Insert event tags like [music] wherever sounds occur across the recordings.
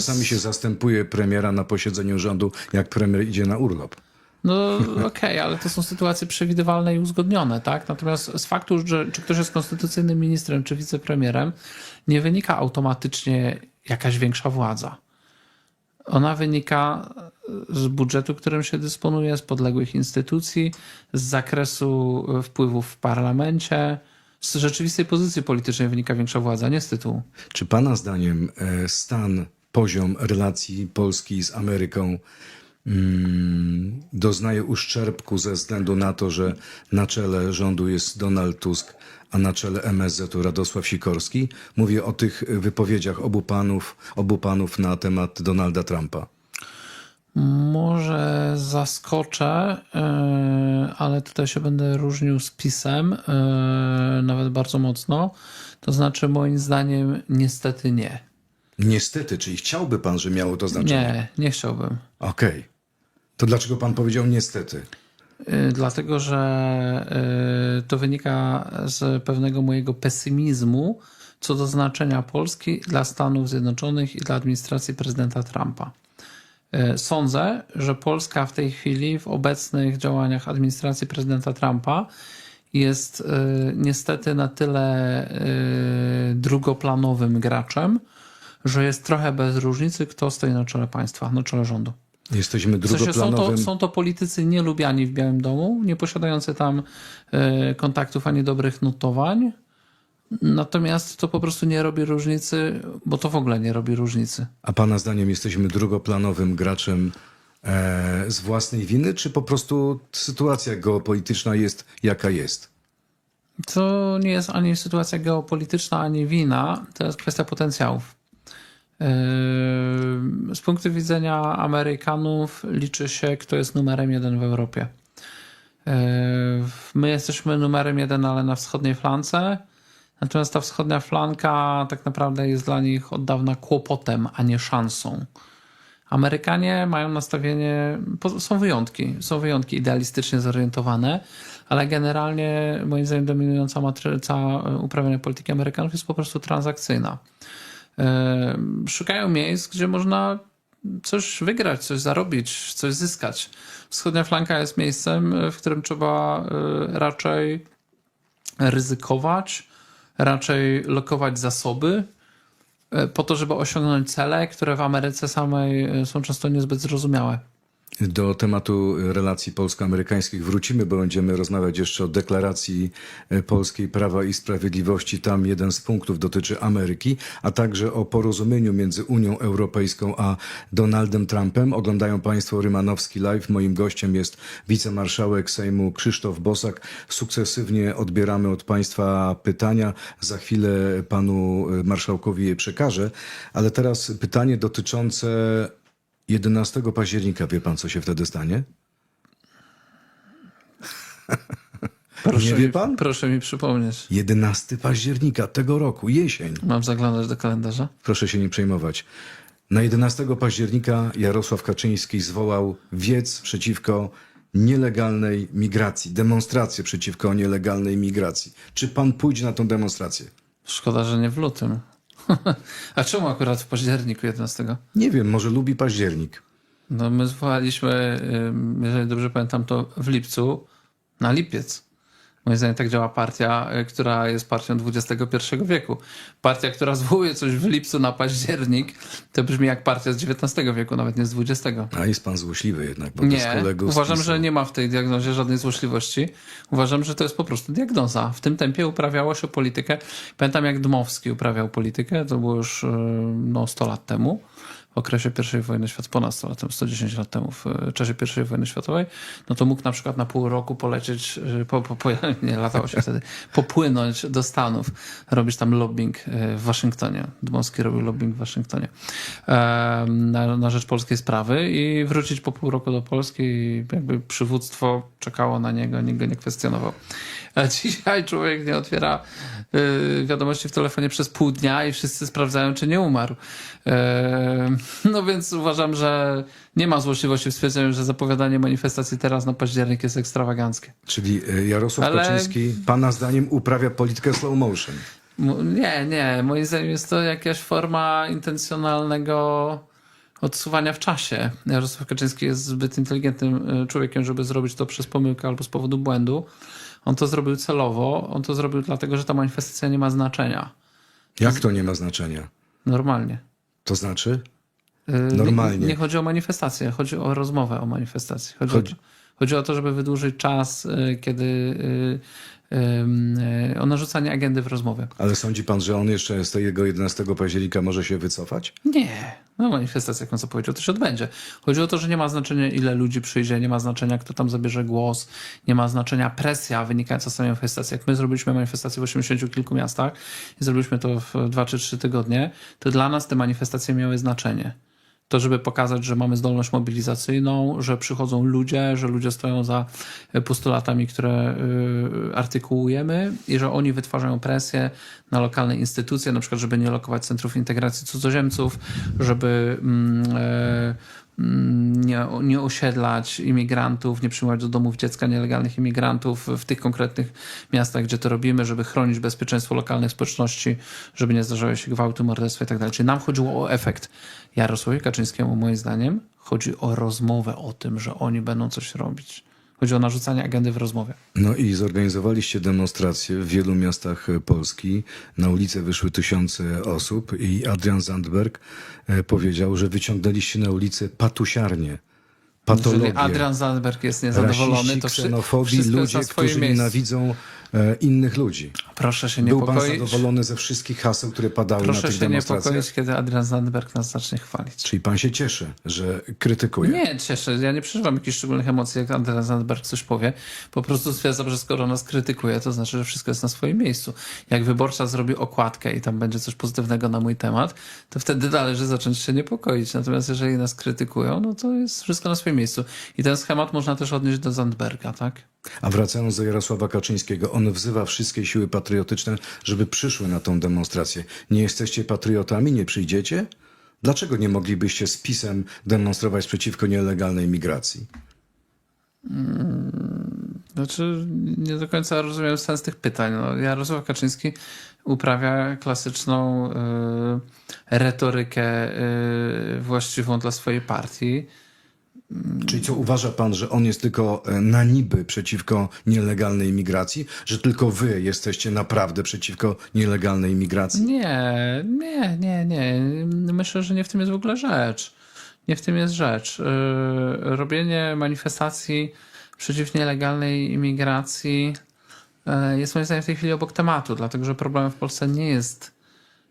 czasami się zastępuje premiera na posiedzeniu rządu, jak premier idzie na urlop. No okej, ale to są sytuacje przewidywalne i uzgodnione, tak? Natomiast z faktu, że czy ktoś jest konstytucyjnym ministrem czy wicepremierem, nie wynika automatycznie jakaś większa władza. Ona wynika z budżetu, którym się dysponuje, z podległych instytucji, z zakresu wpływów w parlamencie. Z rzeczywistej pozycji politycznej wynika większa władza, nie z tytułu. Czy pana zdaniem e, stan, poziom relacji Polski z Ameryką mm, doznaje uszczerbku ze względu na to, że na czele rządu jest Donald Tusk, a na czele MSZ-u Radosław Sikorski? Mówię o tych wypowiedziach obu panów, obu panów na temat Donalda Trumpa. Może zaskoczę, yy, ale tutaj się będę różnił z pisem, yy, nawet bardzo mocno. To znaczy, moim zdaniem, niestety nie. Niestety, czyli chciałby pan, że miało to znaczenie? Nie, nie chciałbym. Okej. To dlaczego pan powiedział niestety? Yy, Dlatego, że yy, to wynika z pewnego mojego pesymizmu co do znaczenia Polski dla Stanów Zjednoczonych i dla administracji prezydenta Trumpa. Yy, Sądzę, że Polska w tej chwili w obecnych działaniach administracji prezydenta Trumpa jest niestety na tyle drugoplanowym graczem, że jest trochę bez różnicy, kto stoi na czele państwa, na czele rządu. Jesteśmy W sensie są, to, drugoplanowym... są to politycy nielubiani w Białym Domu, nie posiadający tam e, kontaktów ani dobrych notowań. Natomiast to po prostu nie robi różnicy, bo to w ogóle nie robi różnicy. A pana zdaniem jesteśmy drugoplanowym graczem e, z własnej winy, czy po prostu sytuacja geopolityczna jest jaka jest? To nie jest ani sytuacja geopolityczna, ani wina, to jest kwestia potencjałów. Yy, Z punktu widzenia Amerykanów liczy się, kto jest numerem jeden w Europie. Yy, My jesteśmy numerem jeden, ale na wschodniej flance. Natomiast ta wschodnia flanka tak naprawdę jest dla nich od dawna kłopotem, a nie szansą. Amerykanie mają nastawienie, są wyjątki, są wyjątki idealistycznie zorientowane, ale generalnie moim zdaniem dominująca matryca e, uprawiania polityki Amerykanów jest po prostu transakcyjna. Szukają miejsc, gdzie można coś wygrać, coś zarobić, coś zyskać. Wschodnia flanka jest miejscem, w którym trzeba e, raczej ryzykować, raczej lokować zasoby, e, po to, żeby osiągnąć cele, które w Ameryce samej e, są często niezbyt zrozumiałe. Do tematu relacji polsko-amerykańskich wrócimy, bo będziemy rozmawiać jeszcze o deklaracji e, polskiej Prawa i Sprawiedliwości. Tam jeden z punktów dotyczy Ameryki, a także o porozumieniu między Unią Europejską a Donaldem Trumpem. Oglądają Państwo Rymanowski Live. Moim gościem jest wicemarszałek Sejmu Krzysztof Bosak. Sukcesywnie odbieramy od Państwa pytania. Za chwilę Panu e, Marszałkowi je przekażę. Ale teraz pytanie dotyczące 11 października, wie pan, co się wtedy stanie? Proszę Nie wie mi, pan? Proszę mi przypomnieć. 11 października tego roku, jesień. Mam zaglądać do kalendarza? Proszę się nie przejmować. Na 11 października Jarosław Kaczyński zwołał wiec przeciwko nielegalnej migracji, demonstrację przeciwko nielegalnej migracji. Czy pan pójdzie na tą demonstrację? Szkoda, że nie w lutym. [laughs] A czemu akurat w październiku 11? Nie wiem, może lubi październik. No my zwołaliśmy, jeżeli dobrze pamiętam, to w lipcu na lipiec. Moim zdaniem tak działa partia, y, która jest partią XXI wieku. Partia, która zwołuje coś w lipcu na październik, to brzmi jak partia z XIX wieku, nawet nie z XX. A jest pan złośliwy jednak wobec Nie, kolegów. uważam, że nie ma w tej diagnozie żadnej złośliwości. Uważam, że to jest po prostu diagnoza. W tym tempie uprawiało się politykę. Pamiętam, jak Dmowski uprawiał politykę, to było już y, no, 100 lat temu. Okresie I wojny światowej, ponad 100 lat temu, 110 lat temu, w y, czasie I wojny światowej, no to mógł na przykład na pół roku polecieć, y, po, po, po, [laughs] nie latało się wtedy, popłynąć do Stanów, robić tam lobbying y, w Waszyngtonie. Dmowski robił lobbying w Waszyngtonie na, na rzecz polskiej sprawy i wrócić po pół roku do Polski i jakby przywództwo czekało na niego, nikt go nie kwestionował. A dzisiaj człowiek nie otwiera y, wiadomości w telefonie przez pół dnia i wszyscy sprawdzają, czy nie umarł. Em, no więc uważam, że nie ma złośliwości w stwierdzeniu, że zapowiadanie manifestacji teraz na październik jest ekstrawaganckie. Czyli e, Jarosław Ale- Kaczyński, pana zdaniem, uprawia politykę slow motion. Nie, nie. Moim zdaniem jest to jakaś forma intencjonalnego odsuwania w czasie. Jarosław Kaczyński jest zbyt inteligentnym y, człowiekiem, żeby zrobić to przez pomyłkę albo z powodu błędu. On to zrobił celowo. On to zrobił dlatego, że ta manifestacja nie ma znaczenia. Jak to nie ma znaczenia? Normalnie. To znaczy? Y, Normalnie. Nie, nie chodzi o manifestację, chodzi o rozmowę o manifestacji. Chodzi, Chodzi- O, chodzi o to, żeby wydłużyć czas, y, kiedy y, y, o narzucanie agendy w rozmowie. Ale sądzi pan, że on jeszcze z tego 11 października może się wycofać? Nie. No manifestacja, jak on co powiedział, to się odbędzie. Chodzi o to, że nie ma znaczenia, ile ludzi przyjdzie, nie ma znaczenia, kto tam zabierze głos, nie ma znaczenia presja wynikająca z samej manifestacji. Jak my zrobiliśmy manifestację w 80 kilku miastach i zrobiliśmy to w 2 czy 3 tygodnie, to dla nas te manifestacje miały znaczenie. To, żeby pokazać, że mamy zdolność mobilizacyjną, że przychodzą ludzie, że ludzie stoją za postulatami, które y, artykułujemy i że oni wytwarzają presję na lokalne instytucje, na przykład, żeby nie lokować centrów integracji cudzoziemców, żeby mm, e, nie, nie osiedlać imigrantów, nie przyjmować do domów dziecka nielegalnych imigrantów w tych konkretnych miastach, gdzie to robimy, żeby chronić bezpieczeństwo lokalnych społeczności, żeby nie zdarzały się gwałty, morderstwa i tak. Czyli nam chodziło o efekt. Jarosławowi Kaczyńskiemu, moim zdaniem, chodzi o rozmowę o tym, że oni będą coś robić. Chodzi o narzucanie agendy w rozmowie. No i zorganizowaliście demonstracje w wielu miastach e, Polski. Na ulicę wyszły tysiące osób i Adrian Zandberg e, powiedział, że wyciągnęliście na ulicę patusiarnie, patologię. Jeżeli Adrian Zandberg jest niezadowolony, rasiści, to ksenofobii, ludzie, którzy miejscu. nienawidzą e, innych ludzi. Proszę się Był pan niepokoić. zadowolony ze wszystkich haseł, które padały na Proszę tych się demonstracjach? niepokoić, kiedy Adrian Zandberg nas zacznie chwalić. Czyli pan się cieszy, że krytykuje. Nie, cieszę. Ja nie przeżywam jakichś szczególnych emocji, jak Andrzej Zandberg coś powie. Po prostu stwierdzam, że skoro nas krytykuje, to znaczy, że wszystko jest na swoim miejscu. Jak wyborcza zrobi okładkę i tam będzie coś pozytywnego na mój temat, to wtedy należy zacząć się niepokoić. Natomiast jeżeli nas krytykują, no to jest wszystko na swoim miejscu. I ten schemat można też odnieść do Zandberga, tak? A wracając do Jarosława Kaczyńskiego, on wzywa wszystkie siły patriotyczne, żeby przyszły na tą demonstrację. Nie jesteście patriotami, nie przyjdziecie? Dlaczego nie moglibyście z PiSem demonstrować przeciwko nielegalnej migracji? Znaczy, nie do końca rozumiem sens tych pytań. No, Jarosław Kaczyński uprawia klasyczną y, retorykę y, właściwą dla swojej partii. Czyli co, uważa pan, że on jest tylko e, na niby przeciwko nielegalnej migracji? Że tylko wy jesteście naprawdę przeciwko nielegalnej migracji? Nie, nie, nie, nie. Myślę, że nie w tym jest w ogóle rzecz. Nie w tym jest rzecz. Yy, robienie manifestacji przeciw nielegalnej imigracji yy, jest moim zdaniem w tej chwili obok tematu, dlatego że problemem w Polsce nie jest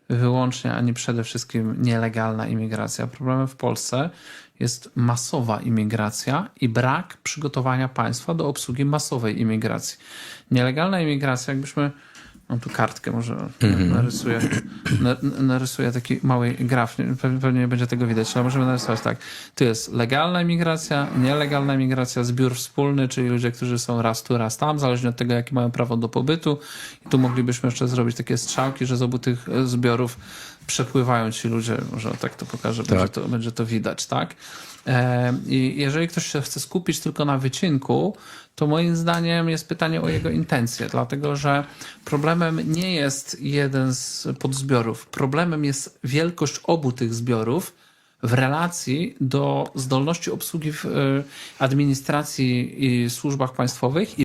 wyłącznie ani przede wszystkim nielegalna imigracja. Problemem w Polsce jest masowa imigracja i brak przygotowania państwa do obsługi masowej imigracji. Nielegalna imigracja, jakbyśmy. Mam tu kartkę, może narysuję, na, narysuję taki mały graf. Nie- Pewnie, pewnie nie będzie tego widać, ale możemy narysować tak. Tu jest legalna imigracja, nielegalna imigracja, zbiór wspólny, czyli ludzie, którzy są raz tu, raz tam, zależnie od tego, jakie mają prawo do pobytu. I tu moglibyśmy jeszcze zrobić takie strzałki, że z obu tych e, zbiorów przepływają ci ludzie, może tak to pokażę, będzie, to, będzie to widać, tak? E, I jeżeli ktoś się chce skupić tylko na wycinku, to moim zdaniem jest pytanie o jego intencje, dlatego że problemem nie jest jeden z podzbiorów. Problemem jest wielkość obu tych zbiorów w relacji do zdolności obsługi w e, administracji i służbach państwowych